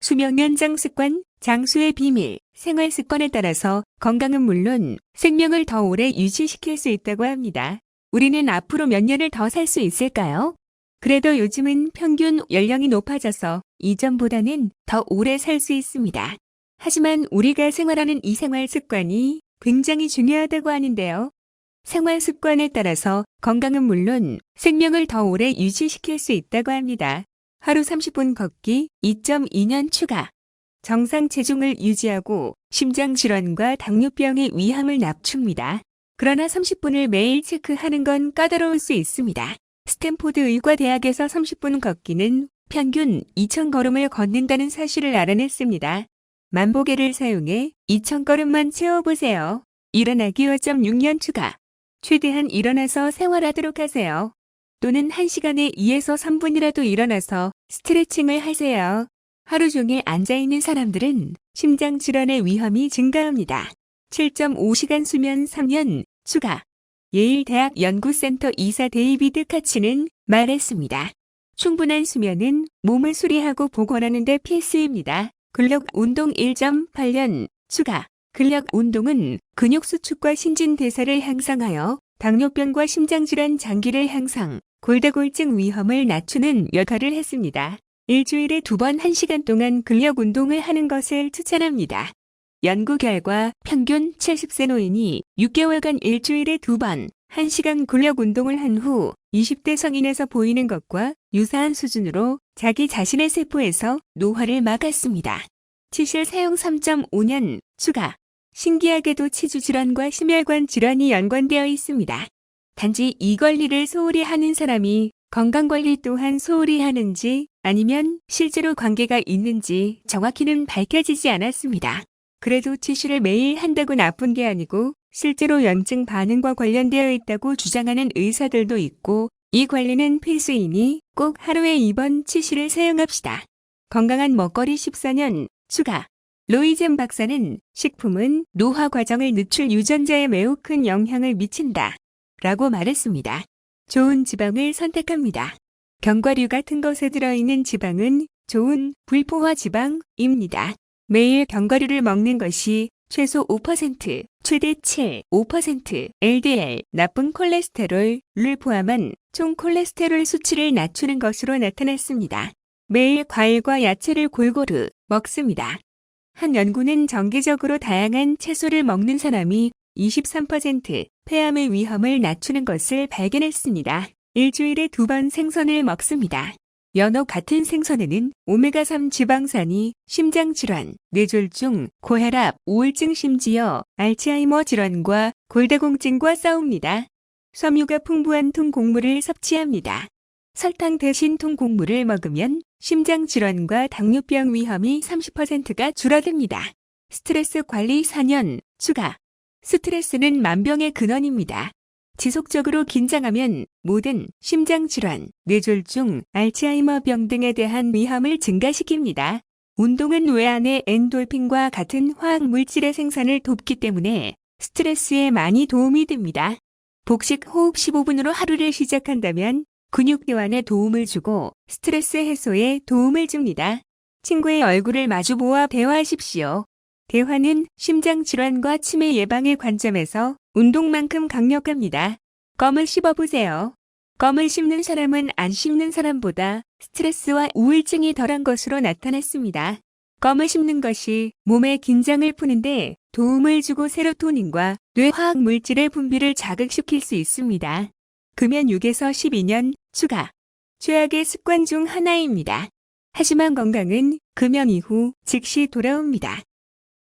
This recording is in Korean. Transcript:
수명 연 장 습관, 장수의 비밀, 생활 습관에 따라서 건강은 물론 생명을 더 오래 유지시킬 수 있다고 합니다. 우리는 앞으로 몇 년을 더 살 수 있을까요? 그래도 요즘은 평균 연령이 높아져서 이전보다는 더 오래 살 수 있습니다. 하지만 우리가 생활하는 이 생활 습관이 굉장히 중요하다고 하는데요. 생활 습관에 따라서 건강은 물론 생명을 더 오래 유지시킬 수 있다고 합니다. 하루 30분 걷기 2.2년 추가. 정상 체중을 유지하고 심장 질환과 당뇨병의 위험을 낮춥니다. 그러나 30분을 매일 체크하는 건 까다로울 수 있습니다. 스탠포드 의과대학에서 30분 걷기는 평균 2,000걸음을 걷는다는 사실을 알아냈습니다. 만보계를 사용해 2,000걸음만 채워보세요. 일어나기 5.6년 추가. 최대한 일어나서 생활하도록 하세요. 또는 1시간에 2에서 3분이라도 일어나서 스트레칭을 하세요. 하루 종일 앉아있는 사람들은 심장 질환의 위험이 증가합니다. 7.5시간 수면 3년 추가. 예일 대학 연구센터 이사 데이비드 카치는 말했습니다. 충분한 수면은 몸을 수리하고 복원하는 데 필수입니다. 근력 운동 1.8년 추가. 근력 운동은 근육 수축과 신진 대사를 향상하여 당뇨병과 심장질환 장기를 향상, 골다골증 위험을 낮추는 역할을 했습니다. 일주일에 두 번 1시간 동안 근력 운동을 하는 것을 추천합니다. 연구 결과 평균 70세 노인이 6개월간 일주일에 두 번 1시간 근력 운동을 한 후 20대 성인에서 보이는 것과 유사한 수준으로 자기 자신의 세포에서 노화를 막았습니다. 치실 사용 3.5년 추가. 신기하게도 치주 질환과 심혈관 질환이 연관되어 있습니다. 단지 이 관리를 소홀히 하는 사람이 건강 관리 또한 소홀히 하는지 아니면 실제로 관계가 있는지 정확히는 밝혀지지 않았습니다. 그래도 치실을 매일 한다고 나쁜 게 아니고 실제로 염증 반응과 관련되어 있다고 주장하는 의사들도 있고 이 관리는 필수이니 꼭 하루에 2번 치실을 사용합시다. 건강한 먹거리 14년 추가. 로이젠 박사는 식품은 노화 과정을 늦출 유전자에 매우 큰 영향을 미친다. 라고 말했습니다. 좋은 지방을 선택합니다. 견과류 같은 것에 들어있는 지방은 좋은 불포화 지방입니다. 매일 견과류를 먹는 것이 최소 5%, 최대 7, 5% LDL, 나쁜 콜레스테롤을 포함한 총 콜레스테롤 수치를 낮추는 것으로 나타났습니다. 매일 과일과 야채를 골고루 먹습니다. 한 연구는 정기적으로 다양한 채소를 먹는 사람이 23% 폐암의 위험을 낮추는 것을 발견했습니다. 일주일에 두 번 생선을 먹습니다. 연어 같은 생선에는 오메가3 지방산이 심장질환, 뇌졸중, 고혈압, 우울증 심지어 알츠하이머 질환과 골다공증과 싸웁니다. 섬유가 풍부한 통곡물을 섭취합니다. 설탕 대신 통곡물을 먹으면 심장질환과 당뇨병 위험이 30%가 줄어듭니다. 스트레스 관리 4년 추가. 스트레스는 만병의 근원입니다. 지속적으로 긴장하면 모든 심장질환, 뇌졸중, 알츠하이머 병 등에 대한 위험을 증가시킵니다. 운동은 외안의 엔돌핀과 같은 화학 물질의 생산을 돕기 때문에 스트레스에 많이 도움이 됩니다. 복식 호흡 15분으로 하루를 시작한다면 근육 교환에 도움을 주고 스트레스 해소에 도움을 줍니다. 친구의 얼굴을 마주 보아 대화하십시오. 대화는 심장 질환과 치매 예방의 관점에서 운동만큼 강력합니다. 껌을 씹어보세요. 껌을 씹는 사람은 안 씹는 사람보다 스트레스와 우울증이 덜한 것으로 나타났습니다. 껌을 씹는 것이 몸의 긴장을 푸는데 도움을 주고 세로토닌과 뇌화학 물질의 분비를 자극시킬 수 있습니다. 금연 6에서 12년 추가. 최악의 습관 중 하나입니다. 하지만 건강은 금연 이후 즉시 돌아옵니다.